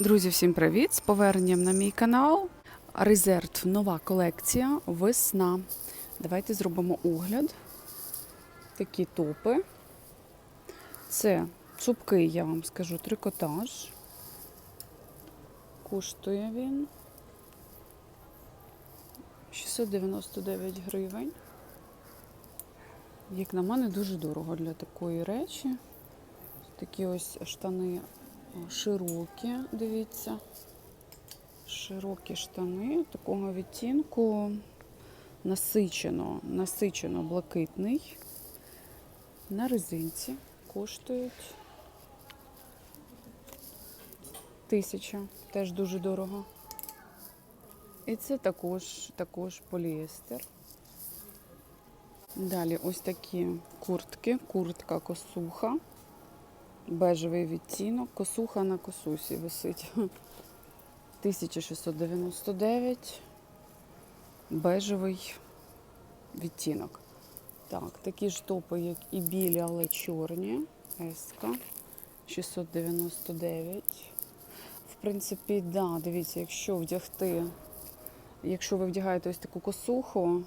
Друзі, всім привіт! З поверненням на мій канал. Резерв нова колекція весна. Давайте зробимо огляд. Такі топи. Це цупкий, я вам скажу, трикотаж. Коштує він 699 гривень. Як на мене, дуже дорого для такої речі. Такі ось штани широкі, дивіться. Широкі штани такого відтінку насичено, насичено блакитний. На резинці коштують тисяча, теж дуже дорого. І це також, також поліестер. Далі ось такі куртки, куртка косуха бежевий відтінок, косуха на косусі висить. 1699 бежевий відтінок. Так, такі ж топи, як і білі, але чорні. Еска 699. В принципі, да, дивіться, якщо вдягти, якщо ви вдягаєте ось таку косуху,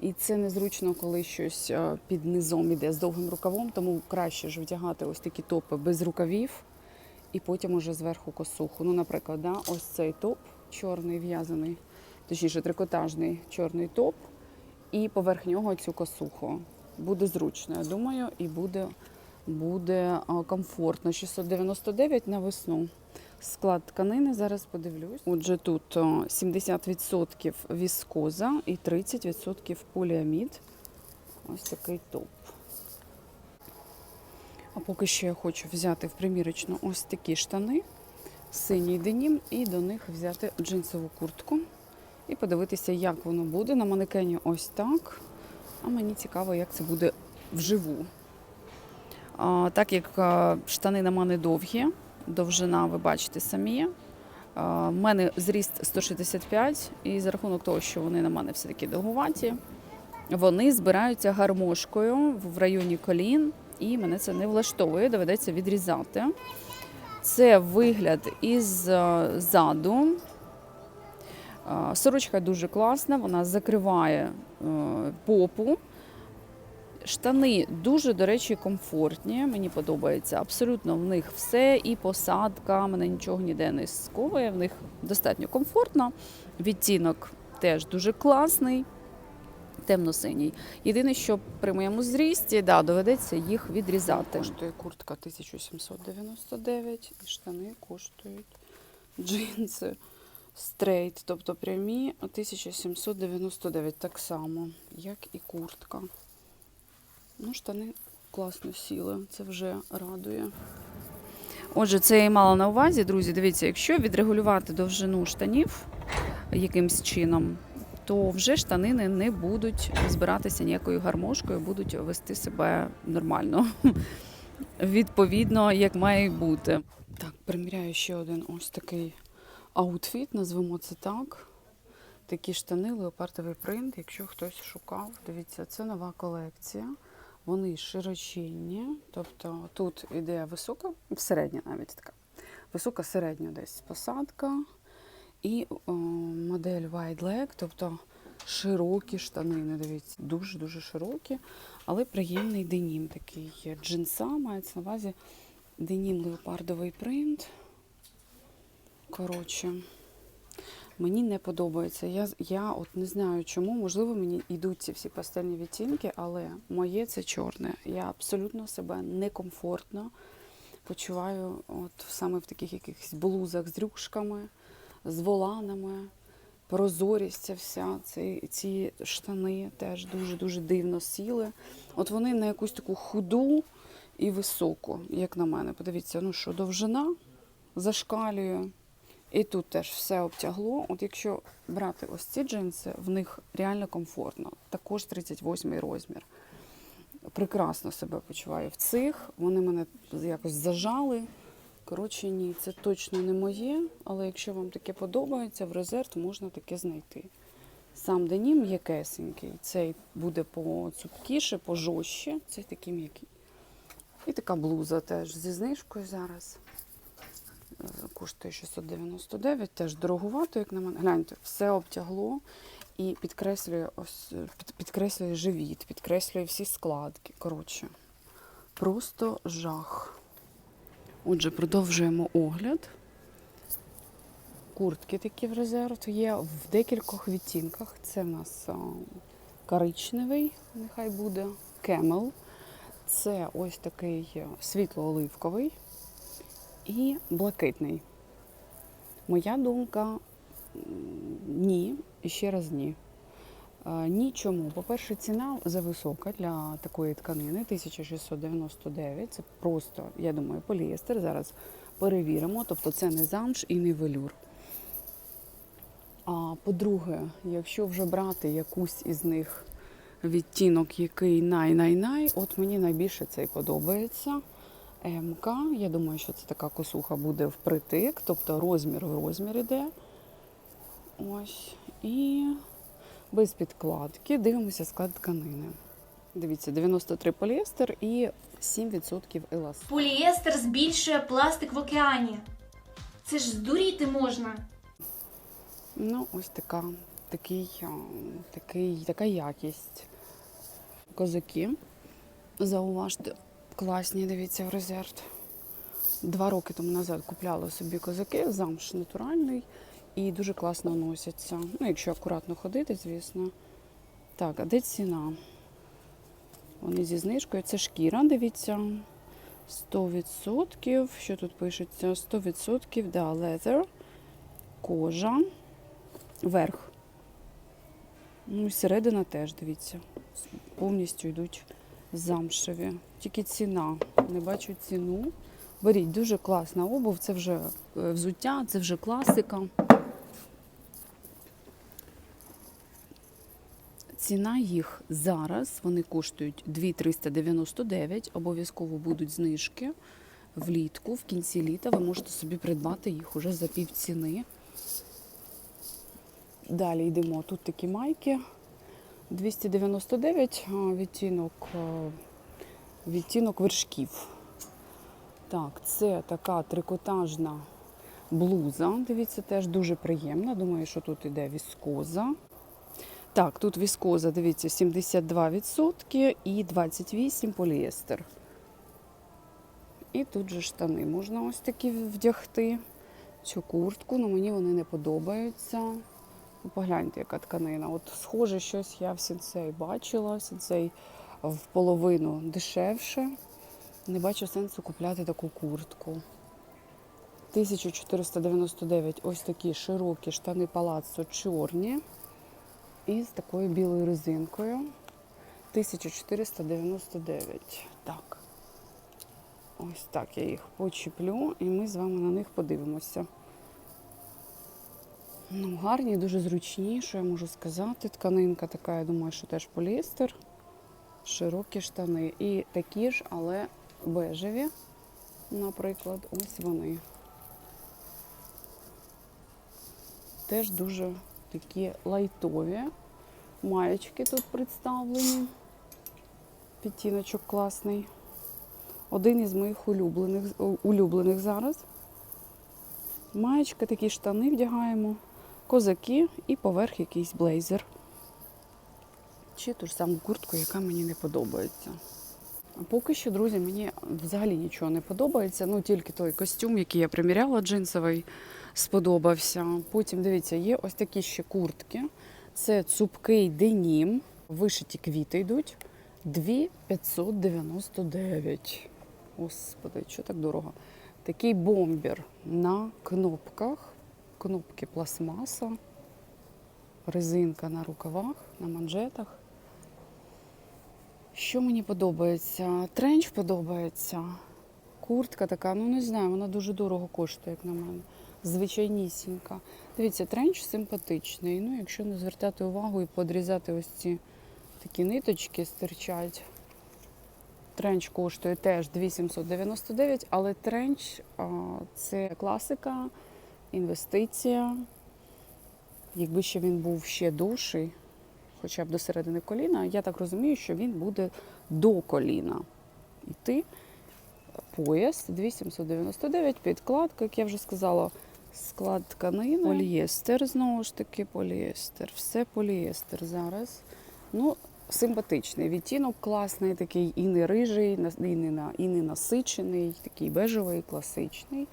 і це незручно, коли щось е, під низом іде з довгим рукавом, тому краще ж вдягати ось такі топи без рукавів і потім уже зверху косуху. Ну, наприклад, да, ось цей топ чорний в'язаний, точніше трикотажний чорний топ, і поверх нього цю косуху. Буде зручно, я думаю, і буде, буде е, комфортно. 699 на весну. Склад тканини зараз подивлюсь. Отже, тут 70% віскоза і 30% поліамід. Ось такий топ. А поки що я хочу взяти в примірочну ось такі штани, синій денім, і до них взяти джинсову куртку і подивитися, як воно буде. На манекені ось так. А мені цікаво, як це буде вживу. А, так як а, штани на мене довгі, довжина, ви бачите самі. У мене зріст 165, і за рахунок того, що вони на мене все-таки довгуваті, вони збираються гармошкою в районі колін, і мене це не влаштовує, доведеться відрізати. Це вигляд із е, заду. Е, Сорочка дуже класна, вона закриває е, попу. Штани дуже, до речі, комфортні. Мені подобається. Абсолютно в них все. І посадка, мене нічого ніде не сковує. В них достатньо комфортно. Відтінок теж дуже класний, темно-синій. Єдине, що при моєму зрісті, да, доведеться їх відрізати. Коштує куртка 1799 і штани коштують джинси стрейт, тобто прямі 1799, так само, як і куртка. Ну, штани класно сіли, це вже радує. Отже, це я і мала на увазі, друзі. Дивіться, якщо відрегулювати довжину штанів якимсь чином, то вже штанини не будуть збиратися ніякою гармошкою, будуть вести себе нормально. Відповідно, як має бути. Так, приміряю ще один ось такий аутфіт, назвемо це так. Такі штани, леопардовий принт. Якщо хтось шукав, дивіться, це нова колекція. Вони широчинні, тобто тут іде висока, середня навіть така, висока середня десь посадка. І о, модель wide leg, тобто широкі штанини, дивіться, дуже-дуже широкі, але приємний денім такий. Джинса мається на увазі денім леопардовий принт. Коротше, мені не подобається. Я, я от не знаю чому. Можливо, мені йдуть ці всі пастельні відтінки, але моє це чорне. Я абсолютно себе некомфортно почуваю от саме в таких якихось блузах з рюшками, з воланами. Прозорість ця вся, ці, ці штани теж дуже-дуже дивно сіли. От вони на якусь таку худу і високу, як на мене. Подивіться, ну що, довжина зашкалює. І тут теж все обтягло. От якщо брати ось ці джинси, в них реально комфортно. Також 38 розмір. Прекрасно себе почуваю в цих. Вони мене якось зажали. Коротше, ні, це точно не моє, але якщо вам таке подобається, в резерв можна таке знайти. Сам денім м'якесенький. Цей буде поцупкіше, пожорстче. Цей такий м'який. І така блуза теж зі знижкою зараз. Коштує 699, теж дороговато, як на мене. Гляньте, все обтягло і підкреслює ось підкреслює живіт, підкреслює всі складки. Коротше, просто жах. Отже, продовжуємо огляд. Куртки такі в резерв є в декількох відтінках. Це в нас коричневий, нехай буде, кемел. Це ось такий е, світло-оливковий і блакитний. Моя думка ні, і ще раз ні. Е, Ні чому. По-перше, ціна зависока для такої тканини 1699. Це просто, я думаю, поліестер. Зараз перевіримо. Тобто це не замш і не велюр. А по-друге, якщо вже брати якусь із них відтінок, який най-най-най, от мені найбільше цей подобається. МК, я думаю, що це така косуха буде впритик, тобто розмір в розмір іде. Ось. І без підкладки. Дивимося склад тканини. Дивіться, 93 поліестер і 7% еластан. Поліестер збільшує пластик в океані. Це ж здуріти можна. Ну, ось така, такий, такий, така якість. Козаки. Зауважте, класні, дивіться, в резерв. Два роки тому назад купляла собі козаки, замш натуральний і дуже класно носяться. Ну, якщо акуратно ходити, звісно. Так, а де ціна? Вони зі знижкою. Це шкіра, дивіться. 100%. Що тут пишеться? 100%, да, leather, кожа, верх. Ну і середина теж, дивіться. Повністю йдуть замшеві. Тільки ціна. Не бачу ціну. Беріть, дуже класна обув, це вже е, взуття, це вже класика. Ціна їх зараз вони коштують 2,399. Обов'язково будуть знижки влітку, в кінці літа. Ви можете собі придбати їх уже за пів ціни. Далі йдемо. Тут такі майки. 299 відтінок, відтінок вершків. Так, це така трикотажна блуза. Дивіться, теж дуже приємна. Думаю, що тут іде віскоза. Так, тут віскоза, дивіться, 72% і 28% поліестер. І тут же штани можна ось такі вдягти. Цю куртку, але мені вони не подобаються. Погляньте, яка тканина. От схоже, щось я в сінцей бачила. Сінцей в половину дешевше. Не бачу сенсу купляти таку куртку. 1499 ось такі широкі штани палаццо чорні. І з такою білою резинкою. 1499. Так. Ось так я їх почіплю, і ми з вами на них подивимося. Ну, гарні, дуже зручні, що я можу сказати. Тканинка така, я думаю, що теж поліестер. Широкі штани. І такі ж, але бежеві, наприклад, ось вони. Теж дуже такі лайтові. Маєчки тут представлені. Підтіночок класний. Один із моїх улюблених, улюблених зараз. Маєчка, такі штани вдягаємо, козаки і поверх якийсь блейзер. Чи ту ж саму куртку, яка мені не подобається. Поки що, друзі, мені взагалі нічого не подобається. Ну, тільки той костюм, який я приміряла, джинсовий, сподобався. Потім, дивіться, є ось такі ще куртки. Це цупкий денім. Вишиті квіти йдуть. 2599. Господи, що так дорого? Такий бомбер на кнопках. Кнопки пластмаса, резинка на рукавах, на манжетах. Що мені подобається? Тренч подобається. Куртка така, ну не знаю, вона дуже дорого коштує, як на мене. Звичайнісінька. Дивіться, тренч симпатичний. Ну, якщо не звертати увагу і подрізати ось ці такі ниточки стирчать. Тренч коштує теж 2799, але тренч це класика, інвестиція. Якби ще він був ще довший, хоча б до середини коліна, я так розумію, що він буде до коліна йти. пояс 2799, підкладка, як я вже сказала, склад тканини. Полієстер, знову ж таки, полієстер. Все полієстер зараз. Ну, симпатичний відтінок, класний, такий і не рижий, і не насичений, такий бежевий, класичний.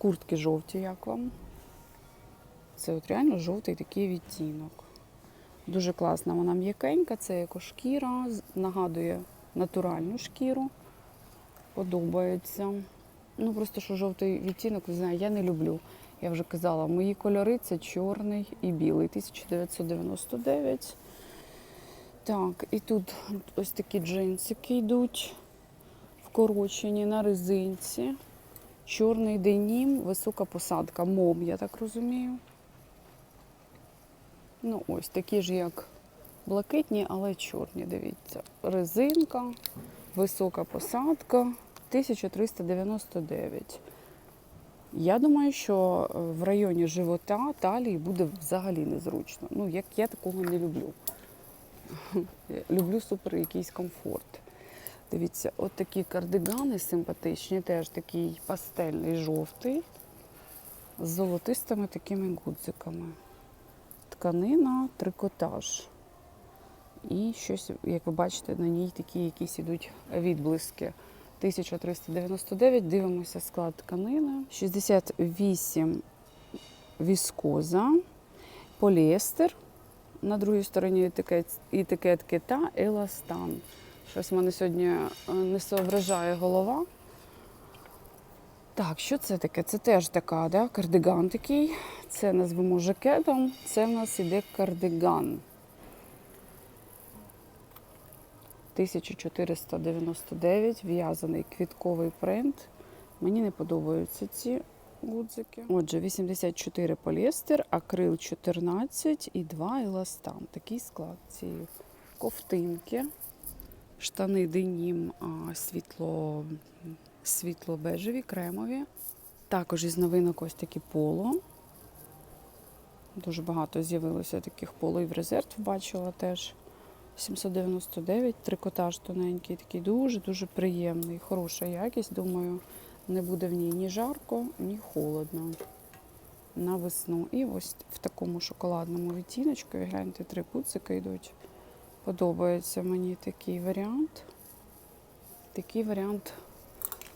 Куртки жовті, як вам? Це от реально жовтий такий відтінок. Дуже класна, вона м'якенька, це екошкіра, нагадує натуральну шкіру. Подобається. Ну просто що жовтий відтінок, не знаю, я не люблю. Я вже казала, мої кольори це чорний і білий. 1999. Так, і тут ось такі джинсики йдуть вкорочені на резинці. Чорний денім, висока посадка, мом, я так розумію. Ну, ось такі ж, як блакитні, але чорні, дивіться. Резинка, висока посадка, 1399. Я думаю, що е, в районі живота талії буде взагалі незручно. Ну, як я такого не люблю. Люблю супер якийсь комфорт. Дивіться, от такі кардигани симпатичні, теж такий пастельний жовтий, з золотистими такими гудзиками. Тканина, трикотаж. І щось, як ви бачите, на ній такі якісь ідуть відблиски. 1399, дивимося склад тканини. 68 віскоза, поліестер. На другій стороні етикет- етикетки та еластан. Щось в мене сьогодні е, не соображає голова. Так, що це таке? Це теж така, да? кардиган такий. Це назвемо жакетом. Це в нас іде кардиган. 1499, в'язаний квітковий принт. Мені не подобаються ці гудзики. Отже, 84 поліестер, акрил 14 і 2 еластан. Такий склад цієї ковтинки. Штани денім світло, світло-бежеві, кремові. Також із новинок ось такі поло. Дуже багато з'явилося таких поло і в резерв бачила теж. 799, трикотаж тоненький, такий дуже-дуже приємний, хороша якість. Думаю, не буде в ній ні жарко, ні холодно на весну. І ось в такому шоколадному відтіночку, гляньте, три пуцики йдуть. Подобається мені такий варіант. Такий варіант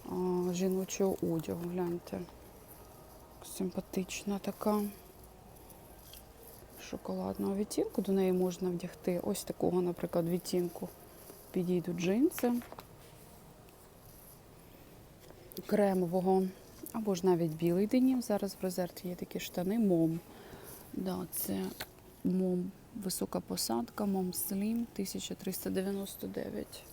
а, жіночого одягу. Гляньте. Симпатична така шоколадного відтінку. До неї можна вдягти ось такого, наприклад, відтінку. Підійдуть джинси кремового, або ж навіть білий денім. Зараз в резерві є такі штани. Мом. Да, це мом. Висока посадка, мом слім 1399.